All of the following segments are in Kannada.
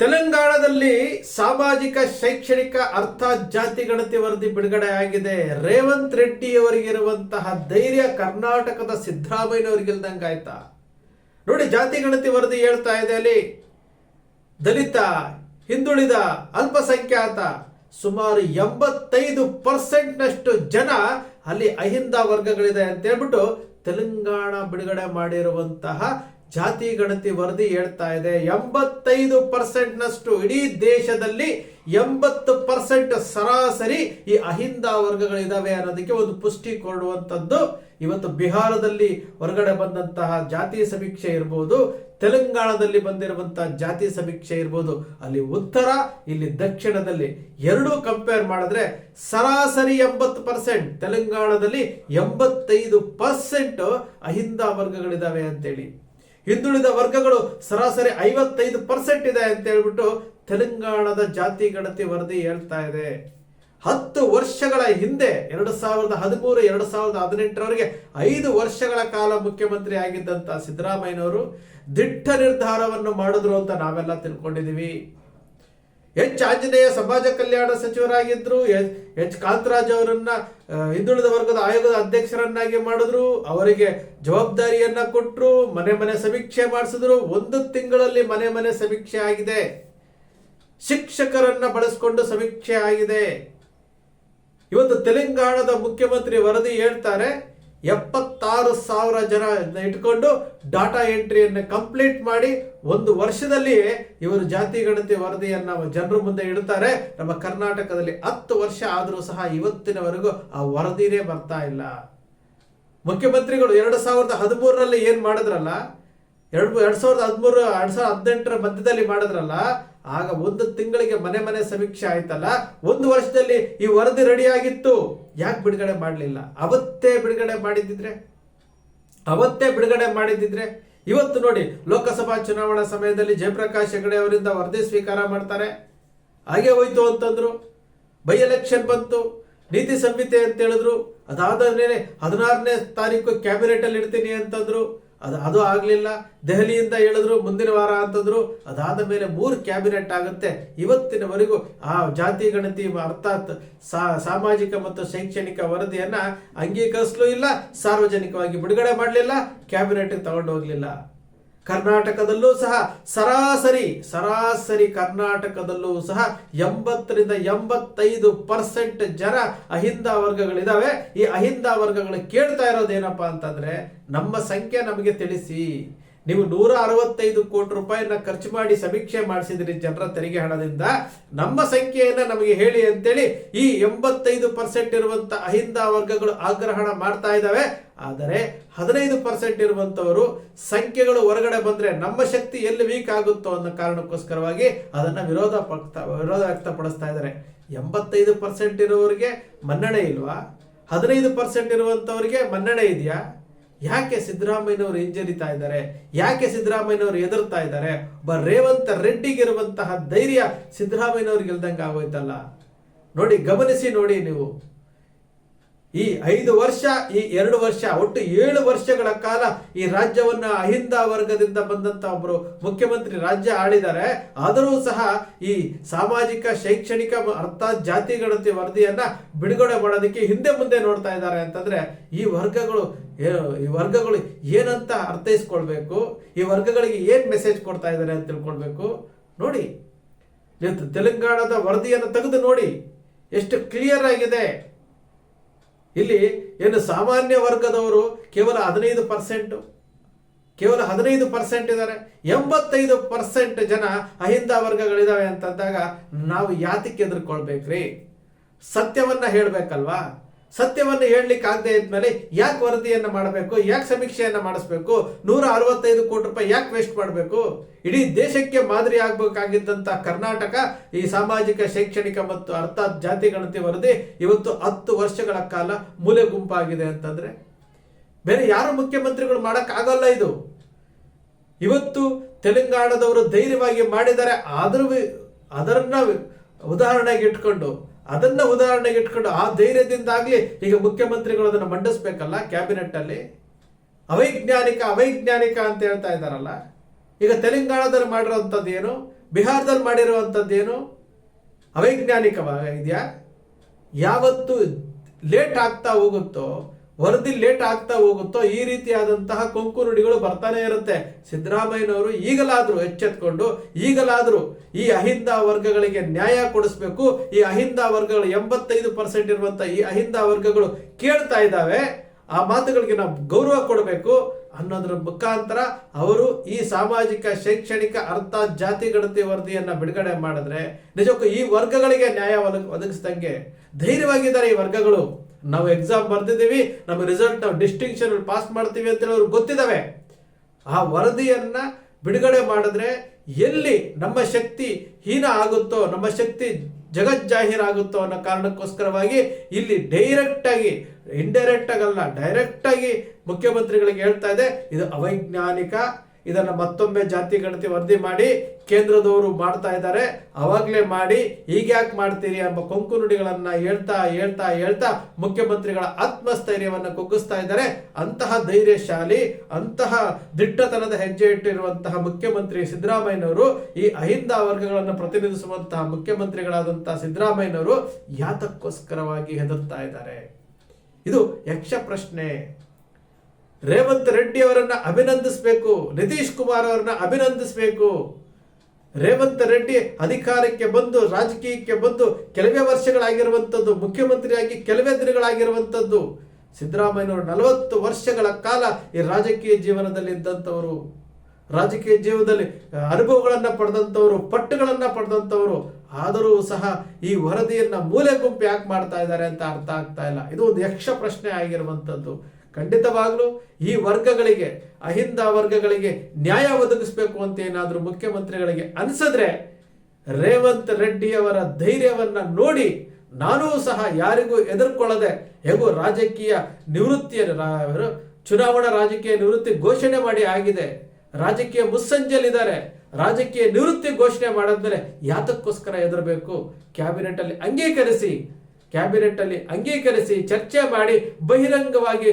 ತೆಲಂಗಾಣದಲ್ಲಿ ಸಾಮಾಜಿಕ, ಶೈಕ್ಷಣಿಕ ಅರ್ಥ ಜಾತಿ ಗಣತಿ ವರದಿ ಬಿಡುಗಡೆ ಆಗಿದೆ. ರೇವಂತ್ ರೆಡ್ಡಿ ಅವರಿಗಿರುವಂತಹ ಧೈರ್ಯ ಕರ್ನಾಟಕದ ಸಿದ್ದರಾಮಯ್ಯನವರಿಗಿಲ್ದಂಗಾಯ್ತಾ ನೋಡಿ, ಜಾತಿ ಗಣತಿ ವರದಿ ಹೇಳ್ತಾ ಇದೆ ಅಲ್ಲಿ. ದಲಿತ, ಹಿಂದುಳಿದ, ಅಲ್ಪಸಂಖ್ಯಾತ, ಸುಮಾರು ಎಂಬತ್ತೈದು ಪರ್ಸೆಂಟ್ನಷ್ಟು ಜನ ಅಲ್ಲಿ ಅಹಿಂದ ವರ್ಗಗಳಿದೆ ಅಂತ ಹೇಳ್ಬಿಟ್ಟು ತೆಲಂಗಾಣ ಬಿಡುಗಡೆ ಮಾಡಿರುವಂತಹ ಜಾತಿ ಗಣತಿ ವರದಿ ಹೇಳ್ತಾ ಇದೆ. ಎಂಬತ್ತೈದು ಪರ್ಸೆಂಟ್ನಷ್ಟು ಇಡೀ ದೇಶದಲ್ಲಿ ಎಂಬತ್ತು ಪರ್ಸೆಂಟ್ ಸರಾಸರಿ ಈ ಅಹಿಂದ ವರ್ಗಗಳಿದಾವೆ ಅನ್ನೋದಕ್ಕೆ ಒಂದು ಪುಷ್ಟಿ ಕೊಡುವಂಥದ್ದು. ಇವತ್ತು ಬಿಹಾರದಲ್ಲಿ ಹೊರಗಡೆ ಬಂದಂತಹ ಜಾತಿ ಸಮೀಕ್ಷೆ ಇರ್ಬೋದು, ತೆಲಂಗಾಣದಲ್ಲಿ ಬಂದಿರುವಂತಹ ಜಾತಿ ಸಮೀಕ್ಷೆ ಇರ್ಬೋದು, ಅಲ್ಲಿ ಉತ್ತರ, ಇಲ್ಲಿ ದಕ್ಷಿಣದಲ್ಲಿ ಎರಡೂ ಕಂಪೇರ್ ಮಾಡಿದ್ರೆ ಸರಾಸರಿ ಎಂಬತ್ತು ಪರ್ಸೆಂಟ್, ತೆಲಂಗಾಣದಲ್ಲಿ ಎಂಬತ್ತೈದು ಪರ್ಸೆಂಟ್ ಅಹಿಂದ ವರ್ಗಗಳಿದಾವೆ ಅಂತೇಳಿ. ಹಿಂದುಳಿದ ವರ್ಗಗಳು ಸರಾಸರಿ ಐವತ್ತೈದು ಪರ್ಸೆಂಟ್ ಇದೆ ಅಂತ ಹೇಳ್ಬಿಟ್ಟು ತೆಲಂಗಾಣದ ಜಾತಿ ಗಣತಿ ವರದಿ ಹೇಳ್ತಾ ಇದೆ. ಹತ್ತು ವರ್ಷಗಳ ಹಿಂದೆ, ಎರಡು ಸಾವಿರದ ಹದಿಮೂರು, ಎರಡು ಸಾವಿರದ ಹದಿನೆಂಟರವರೆಗೆ ಐದು ವರ್ಷಗಳ ಕಾಲ ಮುಖ್ಯಮಂತ್ರಿ ಆಗಿದ್ದಂತ ಸಿದ್ದರಾಮಯ್ಯನವರು ದಿಟ್ಟ ನಿರ್ಧಾರವನ್ನು ಮಾಡಿದ್ರು ಅಂತ ನಾವೆಲ್ಲ ತಿಳ್ಕೊಂಡಿದೀವಿ ಎಚ್ ಆಂಜನೇಯ ಸಮಾಜ ಕಲ್ಯಾಣ ಸಚಿವರಾಗಿದ್ರು, ಎಚ್ ಕಾಂತರಾಜ್ ಅವರನ್ನ ಹಿಂದುಳಿದ ವರ್ಗದ ಆಯೋಗದ ಅಧ್ಯಕ್ಷರನ್ನಾಗಿ ಮಾಡಿದ್ರು. ಅವರಿಗೆ ಜವಾಬ್ದಾರಿಯನ್ನ ಕೊಟ್ಟರು ಮನೆ ಮನೆ ಸಮೀಕ್ಷೆ ಮಾಡಿಸಿದ್ರು. ಒಂದು ತಿಂಗಳಲ್ಲಿ ಮನೆ ಮನೆ ಸಮೀಕ್ಷೆ ಆಗಿದೆ. ಶಿಕ್ಷಕರನ್ನ ಬಳಸಿಕೊಂಡು ಸಮೀಕ್ಷೆ ಆಗಿದೆ. ಇವತ್ತು ತೆಲಂಗಾಣದ ಮುಖ್ಯಮಂತ್ರಿ ವರದಿ ಹೇಳ್ತಾರೆ. ಎಪ್ಪತ್ತಾರು ಸಾವಿರ ಜನ ಇಟ್ಕೊಂಡು ಡಾಟಾ ಎಂಟ್ರಿಯನ್ನು ಕಂಪ್ಲೀಟ್ ಮಾಡಿ ಒಂದು ವರ್ಷದಲ್ಲಿ ಇವರು ಜಾತಿ ಗಣತಿ ವರದಿಯನ್ನು ಜನರ ಮುಂದೆ ಇಡ್ತಾರೆ ನಮ್ಮ ಕರ್ನಾಟಕದಲ್ಲಿ ಹತ್ತು ವರ್ಷ ಆದರೂ ಸಹ ಇವತ್ತಿನವರೆಗೂ ಆ ವರದಿನೇ ಬರ್ತಾ ಇಲ್ಲ. ಮುಖ್ಯಮಂತ್ರಿಗಳು ಎರಡು ಸಾವಿರದ ಹದಿಮೂರರಲ್ಲಿ ಏನು ಮಾಡಿದ್ರಲ್ಲ? ಎರಡು ಎರಡು ಸಾವಿರದ ಹದಿಮೂರು, ಎರಡು ಸಾವಿರದ ಹದಿನೆಂಟರ ಮಧ್ಯದಲ್ಲಿ ಮಾಡಿದ್ರಲ್ಲ? ಆಗ ಒಂದು ತಿಂಗಳಿಗೆ ಮನೆ ಮನೆ ಸಮೀಕ್ಷೆ ಆಯ್ತಲ್ಲ, ಒಂದು ವರ್ಷದಲ್ಲಿ ಈ ವರದಿ ರೆಡಿ ಆಗಿತ್ತು ಯಾಕೆ ಬಿಡುಗಡೆ ಮಾಡಲಿಲ್ಲ? ಅವತ್ತೇ ಬಿಡುಗಡೆ ಮಾಡಿದ್ದಿದ್ರೆ? ಅವತ್ತೇ ಬಿಡುಗಡೆ ಮಾಡಿದ್ದಿದ್ರೆ? ಇವತ್ತು ನೋಡಿ, ಲೋಕಸಭಾ ಚುನಾವಣಾ ಸಮಯದಲ್ಲಿ ಜಯಪ್ರಕಾಶ್ ಹೆಗಡೆ ಅವರಿಂದ ವರದಿ ಸ್ವೀಕಾರ ಮಾಡ್ತಾರೆ. ಹಾಗೆ ಹೋಯ್ತು ಅಂತಂದ್ರು. ಬೈ ಎಲೆಕ್ಷನ್ ಬಂತು. ನೀತಿ ಸಂಹಿತೆ ಅಂತ ಹೇಳಿದ್ರು. ಅದಾದ ಮೇಲೆ ಹದಿನಾರನೇ ತಾರೀಕು ಕ್ಯಾಬಿನೆಟ್ ಅಲ್ಲಿ ಇಡ್ತೀನಿ ಅಂತಂದ್ರು. ಅದು ಅದು ಆಗಲಿಲ್ಲ. ದೆಹಲಿಯಿಂದ ಹೇಳಿದ್ರು ಮುಂದಿನ ವಾರ ಅಂತಂದ್ರು, ಅದಾದ ಮೇಲೆ ಮೂರು ಕ್ಯಾಬಿನೆಟ್ ಆಗುತ್ತೆ. ಇವತ್ತಿನವರೆಗೂ ಆ ಜಾತಿ ಗಣತಿ ಅರ್ಥಾತ್ ಸಾಮಾಜಿಕ ಮತ್ತು ಶೈಕ್ಷಣಿಕ ವರದಿಯನ್ನ ಅಂಗೀಕರಿಸಲೂ ಇಲ್ಲ, ಸಾರ್ವಜನಿಕವಾಗಿ ಬಿಡುಗಡೆ ಮಾಡಲಿಲ್ಲ, ಕ್ಯಾಬಿನೆಟ್ ತಗೊಂಡು ಹೋಗ್ಲಿಲ್ಲ. ಕರ್ನಾಟಕದಲ್ಲೂ ಸಹ ಸರಾಸರಿ ಸರಾಸರಿ ಕರ್ನಾಟಕದಲ್ಲೂ ಸಹ ಎಂಬತ್ತರಿಂದ ಎಂಬತ್ತೈದು ಪರ್ಸೆಂಟ್ ಜನ ಅಹಿಂದ ವರ್ಗಗಳಿದಾವೆ. ಈ ಅಹಿಂದ ವರ್ಗಗಳು ಕೇಳ್ತಾ ಇರೋದೇನಪ್ಪ ಅಂತಂದ್ರೆ, ನಮ್ಮ ಸಂಖ್ಯೆ ನಮಗೆ ತಿಳಿಸಿ. ನೀವು ನೂರ ಅರವತ್ತೈದು ಕೋಟಿ ರೂಪಾಯಿನ ಖರ್ಚು ಮಾಡಿ ಸಮೀಕ್ಷೆ ಮಾಡಿಸಿದ್ರಿ ಜನರ ತೆರಿಗೆ ಹಣದಿಂದ, ನಮ್ಮ ಸಂಖ್ಯೆಯನ್ನು ನಮಗೆ ಹೇಳಿ ಅಂತೇಳಿ ಈ ಎಂಬತ್ತೈದು ಪರ್ಸೆಂಟ್ ಇರುವಂತ ಅಹಿಂದ ವರ್ಗಗಳು ಆಗ್ರಹಣ ಮಾಡ್ತಾ ಇದ್ದಾವೆ. ಆದರೆ ಹದಿನೈದು ಪರ್ಸೆಂಟ್ ಇರುವಂತವರು ಸಂಖ್ಯೆಗಳು ಹೊರಗಡೆ ಬಂದ್ರೆ ನಮ್ಮ ಶಕ್ತಿ ಎಲ್ಲಿ ವೀಕ್ ಆಗುತ್ತೋ ಅನ್ನೋ ಕಾರಣಕ್ಕೋಸ್ಕರವಾಗಿ ಅದನ್ನ ವಿರೋಧ ವಿರೋಧ ವ್ಯಕ್ತಪಡಿಸ್ತಾ ಇದ್ದಾರೆ. ಎಂಬತ್ತೈದು ಪರ್ಸೆಂಟ್ ಇರೋರಿಗೆ ಮನ್ನಣೆ ಇಲ್ವಾ? ಹದಿನೈದು ಪರ್ಸೆಂಟ್ ಇರುವಂತವರಿಗೆ ಮನ್ನಣೆ ಇದೆಯಾ? ಯಾಕೆ ಸಿದ್ದರಾಮಯ್ಯನವರು ಹಿಂಜರಿತಾ ಇದ್ದಾರೆ? ಯಾಕೆ ಸಿದ್ದರಾಮಯ್ಯನವರು ಎದುರ್ತಾ ಇದ್ದಾರೆ? ಒಬ್ಬ ರೇವಂತ್ ರೆಡ್ಡಿಗಿರುವಂತಹ ಧೈರ್ಯ ಸಿದ್ದರಾಮಯ್ಯನವ್ರಿಗೆ ಇಲ್ದಂಗೆ ಆಗೋಯ್ತಲ್ಲ? ನೋಡಿ ಗಮನಿಸಿ ನೋಡಿ ನೀವು. ಈ ಐದು ವರ್ಷ, ಈ ಎರಡು ವರ್ಷ, ಒಟ್ಟು ಏಳು ವರ್ಷಗಳ ಕಾಲ ಈ ರಾಜ್ಯವನ್ನ ಅಹಿಂದ ವರ್ಗದಿಂದ ಬಂದಂತ ಒಬ್ಬರು ಮುಖ್ಯಮಂತ್ರಿ ರಾಜ್ಯ ಆಳಿದ್ದಾರೆ. ಆದರೂ ಸಹ ಈ ಸಾಮಾಜಿಕ, ಶೈಕ್ಷಣಿಕ ಅರ್ಥಾತ್ ಜಾತಿ ಗಣತಿ ವರದಿಯನ್ನ ಬಿಡುಗಡೆ ಮಾಡೋದಕ್ಕೆ ಹಿಂದೆ ಮುಂದೆ ನೋಡ್ತಾ ಇದ್ದಾರೆ ಅಂತಂದ್ರೆ ಈ ವರ್ಗಗಳು ಈ ವರ್ಗಗಳು ಏನಂತ ಅರ್ಥೈಸ್ಕೊಳ್ಬೇಕು? ಈ ವರ್ಗಗಳಿಗೆ ಏನ್ ಮೆಸೇಜ್ ಕೊಡ್ತಾ ಇದ್ದಾರೆ ಅಂತ ತಿಳ್ಕೊಳ್ಬೇಕು? ನೋಡಿ ತೆಲಂಗಾಣದ ವರದಿಯನ್ನು ತೆಗೆದು ನೋಡಿ. ಎಷ್ಟು ಕ್ಲಿಯರ್ ಆಗಿದೆ. ಇಲ್ಲಿ ಏನು ಸಾಮಾನ್ಯ ವರ್ಗದವರು ಕೇವಲ ಹದಿನೈದು ಪರ್ಸೆಂಟ್ ಕೇವಲ ಹದಿನೈದು ಪರ್ಸೆಂಟ್ ಇದ್ದಾರೆ. ಎಂಬತ್ತೈದು ಪರ್ಸೆಂಟ್ ಜನ ಅಹಿಂದ ವರ್ಗಗಳಿದಾವೆ ಅಂತಂದಾಗ ನಾವು ಯಾತಕ್ಕೆ ಎದುರ್ಕೊಳ್ಬೇಕ್ರಿ? ಸತ್ಯವನ್ನ ಹೇಳ್ಬೇಕಲ್ವಾ? ಸತ್ಯವನ್ನ ಹೇಳಲಿಕ್ಕೆ ಆಗದೆ ಇದ್ಮೇಲೆ ಯಾಕೆ ವರದಿಯನ್ನು ಮಾಡಬೇಕು, ಯಾಕೆ ಸಮೀಕ್ಷೆಯನ್ನು ಮಾಡಿಸ್ಬೇಕು ನೂರ ಅರವತ್ತೈದು ಕೋಟಿ ರೂಪಾಯಿ ಯಾಕೆ ವೇಸ್ಟ್ ಮಾಡಬೇಕು? ಇಡೀ ದೇಶಕ್ಕೆ ಮಾದರಿ ಆಗಬೇಕಾಗಿದ್ದಂಥ ಕರ್ನಾಟಕ, ಈ ಸಾಮಾಜಿಕ, ಶೈಕ್ಷಣಿಕ ಮತ್ತು ಅರ್ಥಾತ್ ಜಾತಿ ಗಣತಿ ವರದಿ ಇವತ್ತು ಹತ್ತು ವರ್ಷಗಳ ಕಾಲ ಮೂಲೆ ಗುಂಪಾಗಿದೆ ಅಂತಂದ್ರೆ ಬೇರೆ ಯಾರು ಮುಖ್ಯಮಂತ್ರಿಗಳು ಮಾಡೋಕ್ಕಾಗಲ್ಲ ಇದು. ಇವತ್ತು ತೆಲಂಗಾಣದವರು ಧೈರ್ಯವಾಗಿ ಮಾಡಿದ್ದಾರೆ, ಆದರೂ ಅದರನ್ನ ಉದಾಹರಣೆಗೆ ಇಟ್ಕೊಂಡು ಅದನ್ನ ಉದಾಹರಣೆಗೆ ಇಟ್ಕೊಂಡು ಆ ಧೈರ್ಯದಿಂದಾಗ್ಲಿ ಈಗ ಮುಖ್ಯಮಂತ್ರಿಗಳು ಅದನ್ನ ಮಂಡಿಸ್ಬೇಕಲ್ಲ ಕ್ಯಾಬಿನೆಟ್ ಅಲ್ಲಿ ಅವೈಜ್ಞಾನಿಕ ಅವೈಜ್ಞಾನಿಕ ಅಂತ ಹೇಳ್ತಾ ಇದ್ದಾರಲ್ಲ? ಈಗ ತೆಲಂಗಾಣದಲ್ಲಿ ಮಾಡಿರೋಂಥದ್ದು ಏನು? ಬಿಹಾರದಲ್ಲಿ ಮಾಡಿರುವಂತದ್ದೇನು ಅವೈಜ್ಞಾನಿಕವಾಗ ಇದೆಯಾ ಯಾವತ್ತು ಲೇಟ್ ಆಗ್ತಾ ಹೋಗುತ್ತೋ ವರದಿ ಲೇಟ್ ಆಗ್ತಾ ಹೋಗುತ್ತೋ ಈ ರೀತಿಯಾದಂತಹ ಕೊಂಕು ನುಡಿಗಳು ಬರ್ತಾನೆ ಇರುತ್ತೆ. ಸಿದ್ದರಾಮಯ್ಯನವರು ಈಗಲಾದರೂ ಎಚ್ಚೆತ್ಕೊಂಡು, ಈಗಲಾದರೂ ಈ ಅಹಿಂದ ವರ್ಗಗಳಿಗೆ ನ್ಯಾಯ ಕೊಡಿಸ್ಬೇಕು, ಈ ಅಹಿಂದ ವರ್ಗಗಳು ಎಂಬತ್ತೈದು ಪರ್ಸೆಂಟ್ ಇರುವಂತಹ ಈ ಅಹಿಂದ ವರ್ಗಗಳು ಕೇಳ್ತಾ ಇದ್ದಾವೆ, ಆ ಮಾತುಗಳಿಗೆ ನಾವು ಗೌರವ ಕೊಡಬೇಕು ಅನ್ನೋದ್ರ ಮುಖಾಂತರ ಅವರು ಈ ಸಾಮಾಜಿಕ, ಶೈಕ್ಷಣಿಕ, ಅರ್ಥ, ಜಾತಿ, ಗಣತಿ ವರದಿಯನ್ನು ಬಿಡುಗಡೆ ಮಾಡಿದ್ರೆ ನಿಜಕ್ಕೂ ಈ ವರ್ಗಗಳಿಗೆ ನ್ಯಾಯ ಒದಗಿಸಿದಂಗೆ ಧೈರ್ಯವಾಗಿದ್ದಾರೆ ಈ ವರ್ಗಗಳು. ನಾವು ಎಕ್ಸಾಮ್ ಬರ್ದಿದ್ದೀವಿ, ನಮ್ಮ ರಿಸಲ್ಟ್ ನಾವು ಡಿಸ್ಟಿಂಕ್ಷನ್ ಪಾಸ್ ಮಾಡ್ತೀವಿ ಅಂತ ಅವ್ರಿಗೆ ಗೊತ್ತಿದ್ದಾವೆ ಆ ವರದಿಯನ್ನು ಬಿಡುಗಡೆ ಮಾಡಿದ್ರೆ ಎಲ್ಲಿ ನಮ್ಮ ಶಕ್ತಿ ಹೀನ ಆಗುತ್ತೋ, ನಮ್ಮ ಶಕ್ತಿ ಜಗಜ್ಜಾಹೀರಾಗುತ್ತೋ ಅನ್ನೋ ಕಾರಣಕ್ಕೋಸ್ಕರವಾಗಿ ಇಲ್ಲಿ ಡೈರೆಕ್ಟಾಗಿ ಆಗಲ್ಲ ಡೈರೆಕ್ಟ್ ಆಗಿ ಮುಖ್ಯಮಂತ್ರಿಗಳಿಗೆ ಹೇಳ್ತಾ ಇದೆ, ಇದು ಅವೈಜ್ಞಾನಿಕ ಇದನ್ನ ಮತ್ತೊಮ್ಮೆ ಜಾತಿ ಗಣತಿ ವರದಿ ಮಾಡಿ ಕೇಂದ್ರದವರು ಮಾಡ್ತಾ ಇದ್ದಾರೆ. ಅವಾಗ್ಲೇ ಮಾಡಿ ಈಗ ಯಾಕೆ ಮಾಡ್ತೀರಿ ಎಂಬ ಕೊಂಕು ನುಡಿಗಳನ್ನ ಹೇಳ್ತಾ ಹೇಳ್ತಾ ಹೇಳ್ತಾ ಮುಖ್ಯಮಂತ್ರಿಗಳ ಆತ್ಮಸ್ಥೈರ್ಯವನ್ನು ಕುಗ್ಗಿಸ್ತಾ ಇದ್ದಾರೆ. ಅಂತಹ ಧೈರ್ಯಶಾಲಿ, ಅಂತಹ ದಿಟ್ಟತನದ ಹೆಜ್ಜೆ ಇಟ್ಟಿರುವಂತಹ ಮುಖ್ಯಮಂತ್ರಿ ಸಿದ್ದರಾಮಯ್ಯನವರು, ಈ ಅಹಿಂದ ವರ್ಗಗಳನ್ನು ಪ್ರತಿನಿಧಿಸುವಂತಹ ಮುಖ್ಯಮಂತ್ರಿಗಳಾದಂತಹ ಸಿದ್ದರಾಮಯ್ಯನವರು ಯಾತಕ್ಕೋಸ್ಕರವಾಗಿ ಹೆದರ್ತಾ ಇದ್ದಾರೆ? ಇದು ಯಕ್ಷ ಪ್ರಶ್ನೆ. ರೇವಂತ್ ರೆಡ್ಡಿ ಅವರನ್ನ ಅಭಿನಂದಿಸಬೇಕು, ನಿತೀಶ್ ಕುಮಾರ್ ಅವರನ್ನ ಅಭಿನಂದಿಸಬೇಕು. ರೇವಂತ್ ರೆಡ್ಡಿ ಅಧಿಕಾರಕ್ಕೆ ಬಂದು, ರಾಜಕೀಯಕ್ಕೆ ಬಂದು ಕೆಲವೇ ವರ್ಷಗಳಾಗಿರುವಂಥದ್ದು, ಮುಖ್ಯಮಂತ್ರಿಯಾಗಿ ಕೆಲವೇ ದಿನಗಳಾಗಿರುವಂಥದ್ದು. ಸಿದ್ದರಾಮಯ್ಯನವರು ನಲವತ್ತು ವರ್ಷಗಳ ಕಾಲ ಈ ರಾಜಕೀಯ ಜೀವನದಲ್ಲಿ ಇದ್ದಂಥವರು. ರಾಜಕೀಯ ಜೀವನದಲ್ಲಿ ಅನುಭವಗಳನ್ನು ಪಡೆದಂಥವರು, ಪಟ್ಟುಗಳನ್ನು ಪಡೆದಂಥವರು. ಆದರೂ ಸಹ ಈ ವರದಿಯನ್ನು ಮೂಲೆ ಗುಂಪು ಯಾಕೆ ಮಾಡ್ತಾ ಇದ್ದಾರೆ ಅಂತ ಅರ್ಥ ಆಗ್ತಾ ಇಲ್ಲ. ಇದು ಒಂದು ಯಕ್ಷ ಪ್ರಶ್ನೆ ಆಗಿರುವಂಥದ್ದು. ಖಂಡಿತವಾಗ್ಲೂ ಈ ವರ್ಗಗಳಿಗೆ, ಅಹಿಂದ ವರ್ಗಗಳಿಗೆ ನ್ಯಾಯ ಒದಗಿಸ್ಬೇಕು ಅಂತ ಏನಾದರೂ ಮುಖ್ಯಮಂತ್ರಿಗಳಿಗೆ ಅನಿಸಿದ್ರೆ ರೇವಂತ್ ರೆಡ್ಡಿ ಅವರ ಧೈರ್ಯವನ್ನ ನೋಡಿ ನಾನೂ ಸಹ ಯಾರಿಗೂ ಎದುರ್ಕೊಳ್ಳದೆ ಹೇಗೂ ರಾಜಕೀಯ ನಿವೃತ್ತಿಯವರು ಚುನಾವಣಾ ರಾಜಕೀಯ ನಿವೃತ್ತಿ ಘೋಷಣೆ ಮಾಡಿ ಆಗಿದೆ. ರಾಜಕೀಯ ಮುಸ್ಸಂಜೆಯಲ್ಲಿದ್ದಾರೆ. ರಾಜಕೀಯ ನಿವೃತ್ತಿ ಘೋಷಣೆ ಮಾಡಿದ್ಮೇಲೆ ಯಾತಕ್ಕೋಸ್ಕರ ಎದುರಬೇಕು ಕ್ಯಾಬಿನೆಟ್ ಅಲ್ಲಿ ಅಂಗೀಕರಿಸಿ. ಕ್ಯಾಬಿನೆಟ್ ಅಲ್ಲಿ ಅಂಗೀಕರಿಸಿ, ಚರ್ಚೆ ಮಾಡಿ, ಬಹಿರಂಗವಾಗಿ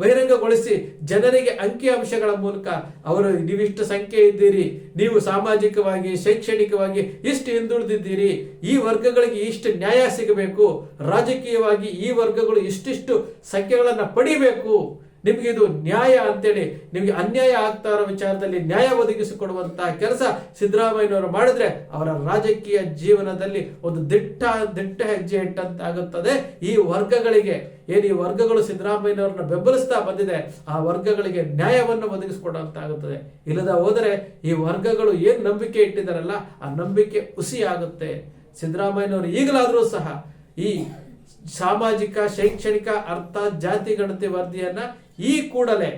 ಬಹಿರಂಗಗೊಳಿಸಿ ಜನರಿಗೆ ಅಂಕಿ ಅಂಶಗಳ ಮೂಲಕ ಅವರು ನೀವಿಷ್ಟು ಸಂಖ್ಯೆ ಇದ್ದೀರಿ. ನೀವು ಸಾಮಾಜಿಕವಾಗಿ, ಶೈಕ್ಷಣಿಕವಾಗಿ ಇಷ್ಟು ಹಿಂದುಳಿದಿದ್ದೀರಿ. ಈ ವರ್ಗಗಳಿಗೆ ಇಷ್ಟು ನ್ಯಾಯ ಸಿಗಬೇಕು. ರಾಜಕೀಯವಾಗಿ ಈ ವರ್ಗಗಳು ಇಷ್ಟಿಷ್ಟು ಸಂಖ್ಯೆಗಳನ್ನು ಪಡಿಬೇಕು. ನಿಮಗೆ ಇದು ನ್ಯಾಯ ಅಂತೇಳಿ ನಿಮಗೆ ಅನ್ಯಾಯ ಆಗ್ತಾ ಇರೋ ವಿಚಾರದಲ್ಲಿ ನ್ಯಾಯ ಒದಗಿಸಿಕೊಡುವಂತಹ ಕೆಲಸ ಸಿದ್ದರಾಮಯ್ಯನವರು ಮಾಡಿದ್ರೆ ಅವರ ರಾಜಕೀಯ ಜೀವನದಲ್ಲಿ ಒಂದು ದಿಟ್ಟ ದಿಟ್ಟ ಹೆಜ್ಜೆ ಇಟ್ಟಂತಾಗುತ್ತದೆ. ಈ ವರ್ಗಗಳಿಗೆ ಏನು ಈ ವರ್ಗಗಳು ಸಿದ್ದರಾಮಯ್ಯನವರನ್ನ ಬೆಂಬಲಿಸ್ತಾ ಬಂದಿದೆ, ಆ ವರ್ಗಗಳಿಗೆ ನ್ಯಾಯವನ್ನು ಒದಗಿಸಿಕೊಡುವಂತಾಗುತ್ತದೆ. ಇಲ್ಲದ ಹೋದರೆ ಈ ವರ್ಗಗಳು ಏನು ನಂಬಿಕೆ ಇಟ್ಟಿದ್ದಾರಲ್ಲ, ಆ ನಂಬಿಕೆ ಹುಸಿ ಆಗುತ್ತೆ ಸಿದ್ದರಾಮಯ್ಯನವರು ಈಗಲಾದರೂ ಸಹ ಈ ಸಾಮಾಜಿಕ, ಶೈಕ್ಷಣಿಕ, ಅರ್ಥ, ಜಾತಿ, ಗಣತಿ ವರದಿಯನ್ನ ಈ ಕೂಡಲೇ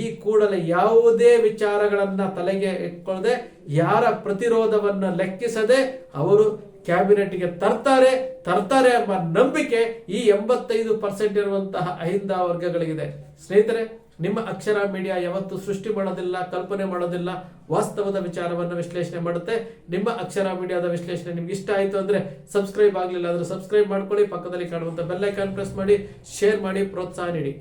ಈ ಕೂಡಲೇ ಯಾವುದೇ ವಿಚಾರಗಳನ್ನು ತಲೆಗೆ ಇಟ್ಕೊಳ್ಳದೆ ಯಾರ ಪ್ರತಿರೋಧವನ್ನ ಲೆಕ್ಕಿಸದೆ ಅವರು ಕ್ಯಾಬಿನೆಟ್ಗೆ ತರ್ತಾರೆ ತರ್ತಾರೆ ಎಂಬ ನಂಬಿಕೆ ಈ ಎಂಬತ್ತೈದು ಪರ್ಸೆಂಟ್ ಇರುವಂತಹ ಅಹಿಂದ ವರ್ಗಗಳಿಗಿದೆ. ಸ್ನೇಹಿತರೆ, ನಿಮ್ಮ ಅಕ್ಷರ ಮೀಡಿಯಾ ಯಾವತ್ತು ಸೃಷ್ಟಿ ಮಾಡೋದಿಲ್ಲ, ಕಲ್ಪನೆ ಮಾಡೋದಿಲ್ಲ, ವಾಸ್ತವದ ವಿಚಾರವನ್ನು ವಿಶ್ಲೇಷಣೆ ಮಾಡುತ್ತೆ. ನಿಮ್ಮ ಅಕ್ಷರ ಮೀಡಿಯಾದ ವಿಶ್ಲೇಷಣೆ ನಿಮ್ಗೆ ಇಷ್ಟ ಆಯಿತು ಅಂದ್ರೆ ಸಬ್ಸ್ಕ್ರೈಬ್ ಆಗಲಿಲ್ಲ ಅಂದ್ರೆ ಸಬ್ಸ್ಕ್ರೈಬ್ ಮಾಡ್ಕೊಳ್ಳಿ, ಪಕ್ಕದಲ್ಲಿ ಕಾಣುವಂತ ಬೆಲ್ಲೈಕಾನ್ ಪ್ರೆಸ್ ಮಾಡಿ, ಶೇರ್ ಮಾಡಿ, ಪ್ರೋತ್ಸಾಹ ನೀಡಿ.